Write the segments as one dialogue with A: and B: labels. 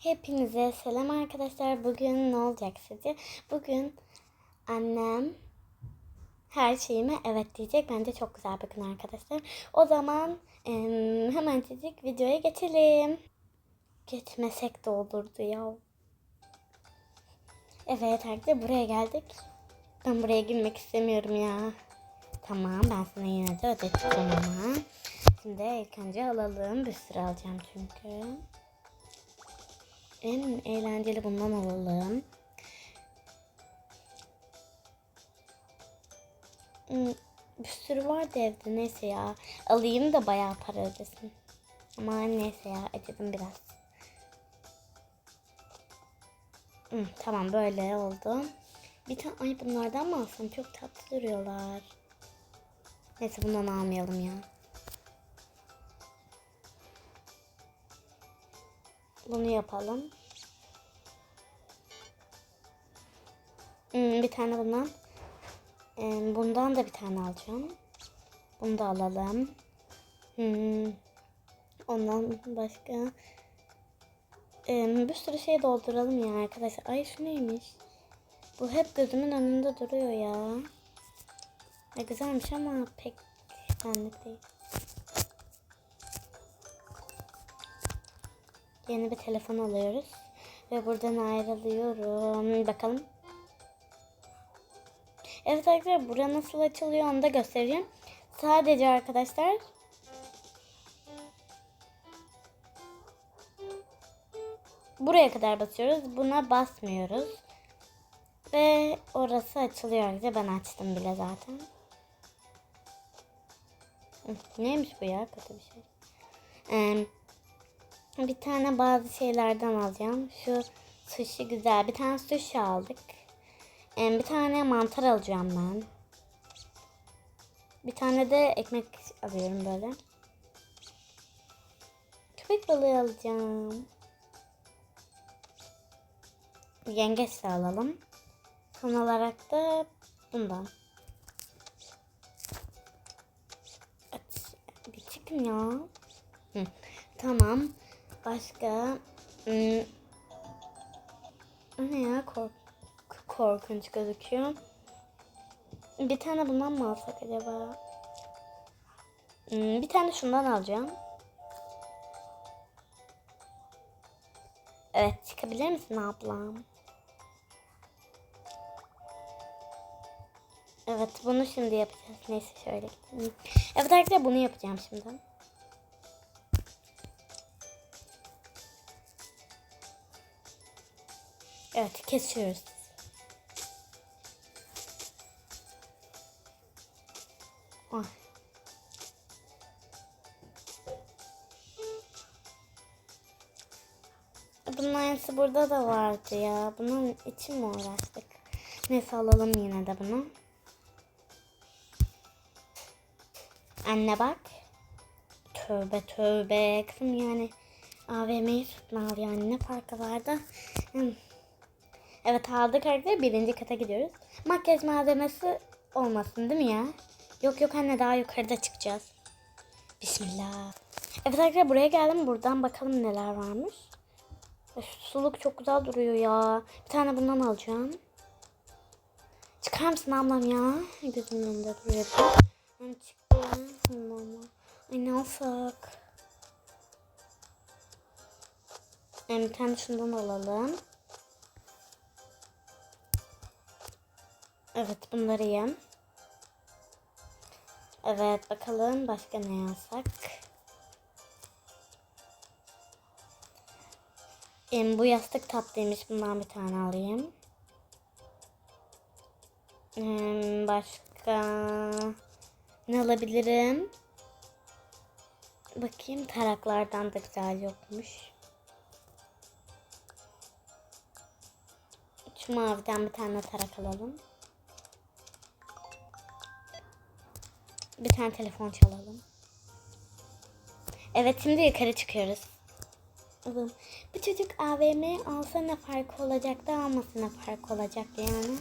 A: Hepinize selam arkadaşlar. Bugün ne olacak sizce? Bugün annem her şeyime evet diyecek. Bence çok güzel bakın arkadaşlar. O zaman em, hemencecik videoya geçelim. Geçmesek de olurdu ya. Evet arkadaşlar buraya geldik. Ben buraya girmek istemiyorum ya. Tamam ben sana yine de ödeteceğim ama. Şimdi ilk önce alalım. Bir sürü alacağım çünkü. En eğlenceli bundan alalım. Hmm, Bir sürü vardı evde neyse ya. Alayım da bayağı para ödesin. Ama neyse ya acıdım biraz. Hmm, tamam böyle oldu. Bir tane ay bunlardan mı alsam? Çok tatlı duruyorlar. Neyse bundan almayalım ya. Bunu yapalım. Bir tane bundan. Ee, bundan da bir tane alacağım. Bunu da alalım. Hmm. Ondan başka. Ee, bir sürü şey dolduralım ya arkadaşlar. Ay şu neymiş? Bu hep gözümün önünde duruyor ya. Ne güzelmiş ama pek benlik değil. Yeni bir telefon alıyoruz. Ve buradan ayrılıyorum. Bakalım. Evet arkadaşlar bura nasıl açılıyor onu da göstereyim. Sadece arkadaşlar buraya kadar basıyoruz. Buna basmıyoruz. Ve orası açılıyor arkadaşlar. Ben açtım bile zaten. Neymiş bu ya? Kötü bir şey. Ee, bir tane bazı şeylerden alacağım. Şu sushi güzel. Bir tane sushi aldık. Ee, bir tane mantar alacağım ben. Bir tane de ekmek alıyorum böyle. Köpek balığı alacağım. Yengeç de alalım. Son olarak da bundan. Bir çıkın ya. Hı. Tamam. Başka hmm. Ne ya kork korkunç gözüküyor. Bir tane bundan mı alsak acaba? Hmm, bir tane şundan alacağım. Evet çıkabilir misin ablam? Evet bunu şimdi yapacağız. Neyse şöyle gidelim. Evet arkadaşlar bunu yapacağım şimdi. Evet kesiyoruz. Bunun aynısı burada da vardı ya. Bunun için mi uğraştık? Neyse alalım yine de bunu. Anne bak. Tövbe tövbe. Kızım yani AVM'yi satın al yani ne farkı vardı? Hmm. Evet aldık arkadaşlar birinci kata gidiyoruz. Makyaj malzemesi olmasın değil mi ya? Yok yok anne daha yukarıda çıkacağız. Bismillah. Evet arkadaşlar buraya geldim. Buradan bakalım neler varmış. Suluk çok güzel duruyor ya. Bir tane bundan alacağım. Çıkar mısın ablam ya? Gözümün önünde duruyor. Yani çıktı ya. Ay ne alsak? Yani bir tane şundan alalım. Evet bunları yem. Evet bakalım başka ne yazsak. Em, bu yastık tatlıymış. Bundan bir tane alayım. Em, başka ne alabilirim? Bakayım taraklardan da güzel yokmuş. Şu maviden bir tane tarak alalım. Bir tane telefon çalalım. Evet şimdi yukarı çıkıyoruz. Oğlum bu çocuk AVM alsa ne fark olacak da almasa ne fark olacak yani.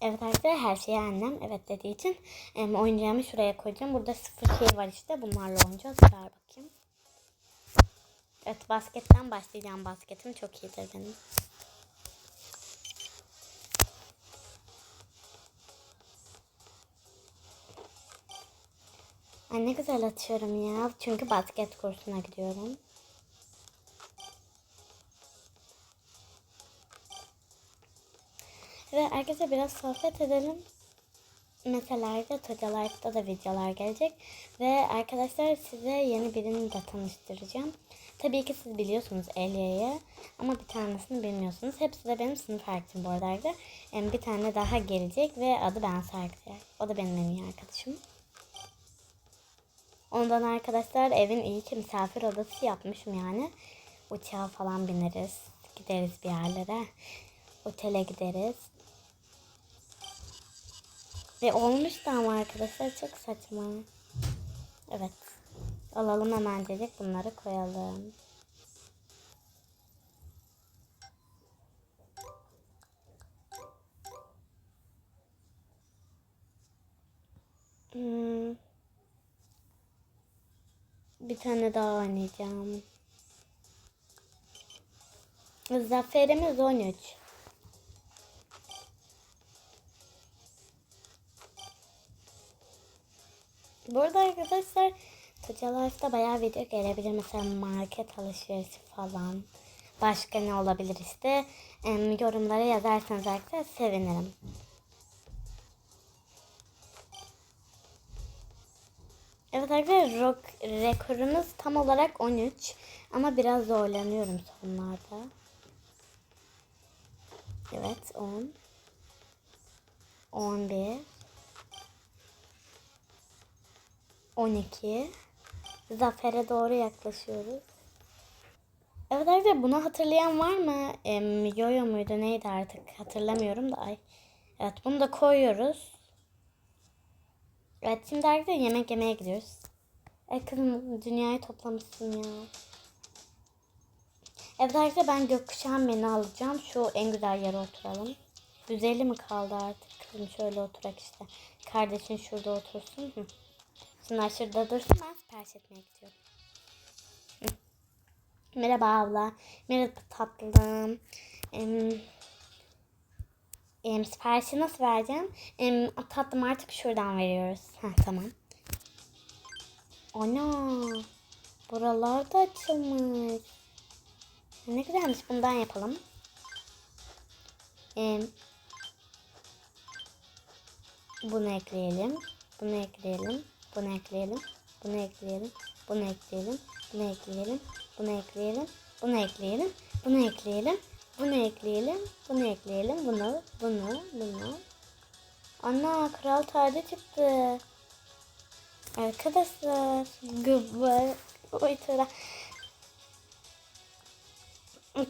A: Evet arkadaşlar her şeyi annem evet dediği için em, oyuncağımı şuraya koyacağım. Burada sıfır şey var işte bunlarla oynayacağız. Ver bakayım. Evet basketten başlayacağım. Basketim çok iyidir benim. Ay ne güzel atıyorum ya. Çünkü basket kursuna gidiyorum. Ve arkadaşlar biraz sohbet edelim. Mesela hocalarda da videolar gelecek. Ve arkadaşlar size yeni birini de tanıştıracağım. Tabii ki siz biliyorsunuz Elia'yı ama bir tanesini bilmiyorsunuz. Hepsi de benim sınıf arkadaşım bu arada. arkadaşlar. Bir tane daha gelecek ve adı Ben Sarkıya. O da benim en iyi arkadaşım. Ondan arkadaşlar evin iyi ki misafir odası yapmışım yani. Uçağa falan bineriz. Gideriz bir yerlere. Otele gideriz. Ve olmuştu ama arkadaşlar çok saçma. Evet. Alalım hemen dedik bunları koyalım. Hmm. Bir tane daha oynayacağım. Zaferimiz 13. Burada arkadaşlar Tucalar'da bayağı video gelebilir. Mesela market alışverişi falan. Başka ne olabilir işte. Yorumlara yazarsanız arkadaşlar sevinirim. Evet arkadaşlar rock, rekorumuz tam olarak 13. Ama biraz zorlanıyorum sonlarda. Evet 10. 11. 12. Zafer'e doğru yaklaşıyoruz. Evet arkadaşlar bunu hatırlayan var mı? Em, Yoyo muydu neydi artık hatırlamıyorum da. Ay. Evet bunu da koyuyoruz. Evet şimdi arkadaşlar yemek yemeye gidiyoruz. E kızım dünyayı toplamışsın ya. Evet arkadaşlar ben gökkuşağı menü alacağım. Şu en güzel yere oturalım. 150 mi kaldı artık? Kızım şöyle oturak işte. Kardeşin şurada otursun. Hı. Şunlar şurada dursun ben sipariş etmeye gidiyorum. Hı. Merhaba abla. Merhaba tatlım. Em, em, siparişi nasıl vereceğim? Em, tatlım artık şuradan veriyoruz. Ha tamam. Ana. Buralar da açılmış. Ne güzelmiş. Bundan yapalım. Em, bunu ekleyelim. Bunu ekleyelim. Bunu ekleyelim. Bunu ekleyelim. Bunu ekleyelim. Bunu ekleyelim. Bunu ekleyelim. Bunu ekleyelim. Bunu ekleyelim. Bunu ekleyelim. Bunu ekleyelim. Bunu, bunu, bunu. Ana kral tacı çıktı. Arkadaşlar. Gıbbı. Oy tıra.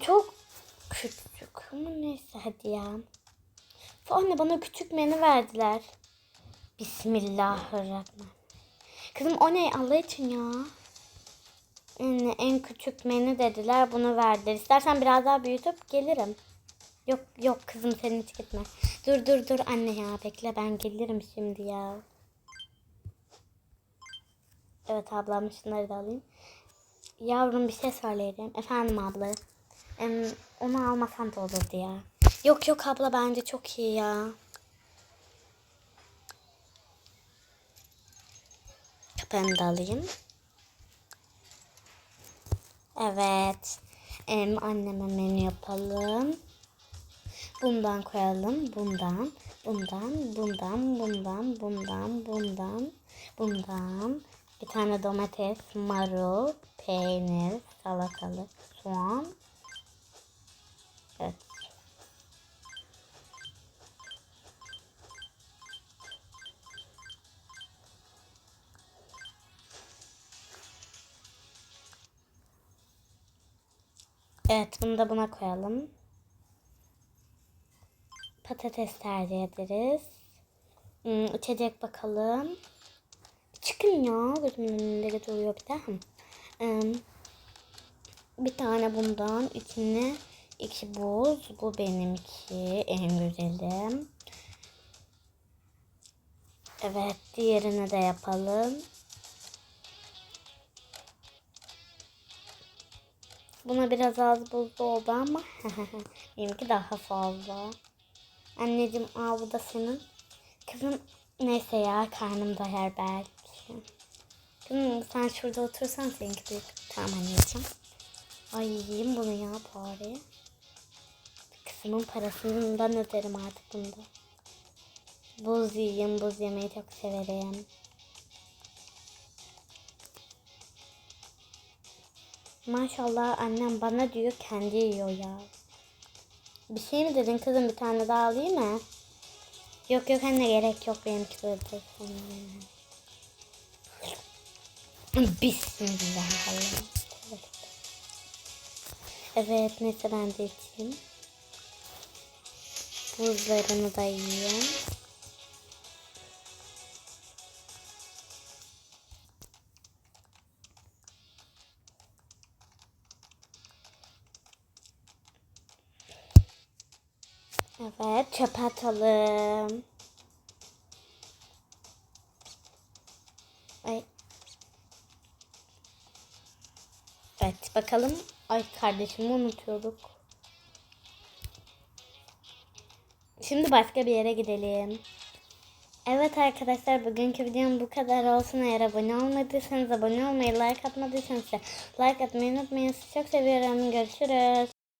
A: Çok küçük ama neyse hadi ya. Anne bana küçük menü verdiler. Bismillahirrahmanirrahim. Kızım o ne Allah için ya. En, en küçük menü dediler bunu verdiler. İstersen biraz daha büyütüp gelirim. Yok yok kızım senin hiç gitme. Dur dur dur anne ya bekle ben gelirim şimdi ya. Evet ablam şunları da alayım. Yavrum bir şey söyleyeceğim. Efendim abla. Onu almasam da olurdu ya. Yok yok abla bence çok iyi ya. Kapağını da alayım. Evet. Em, anneme menü yapalım. Bundan koyalım. Bundan. Bundan. Bundan. Bundan. Bundan. Bundan. Bundan. Bir tane domates, marul, peynir, salatalık, soğan. Evet bunu da buna koyalım. Patates tercih ederiz. Hmm, içecek bakalım. Çıkın ya. Gözümün önünde duruyor bir daha. Hmm, bir tane bundan. içine iki buz. Bu benimki. En güzelim. Evet. Diğerini de yapalım. Buna biraz az buzlu oldu ama benimki daha fazla. Anneciğim al bu da senin. Kızım neyse ya karnım doyar belki. Kızım sen şurada otursan seninki büyük. Tamam anneciğim. Ay yiyeyim bunu ya bari. Kızımın parasından öderim artık bunda. Buz yiyeyim, buz yemeyi çok severim. Maşallah annem bana diyor kendi yiyor ya. Bir şey mi dedin kızım bir tane daha alayım mı? Yok yok anne gerek yok benimki böyle dursun. Bismillah. Evet neyse ben de içeyim. Buzlarını da yiyeyim. Çöpe atalım. Ay. Evet bakalım. Ay kardeşimi unutuyorduk. Şimdi başka bir yere gidelim. Evet arkadaşlar bugünkü videom bu kadar olsun. Eğer abone olmadıysanız abone olmayı, like atmadıysanız like atmayı unutmayın. Sizi çok seviyorum. Görüşürüz.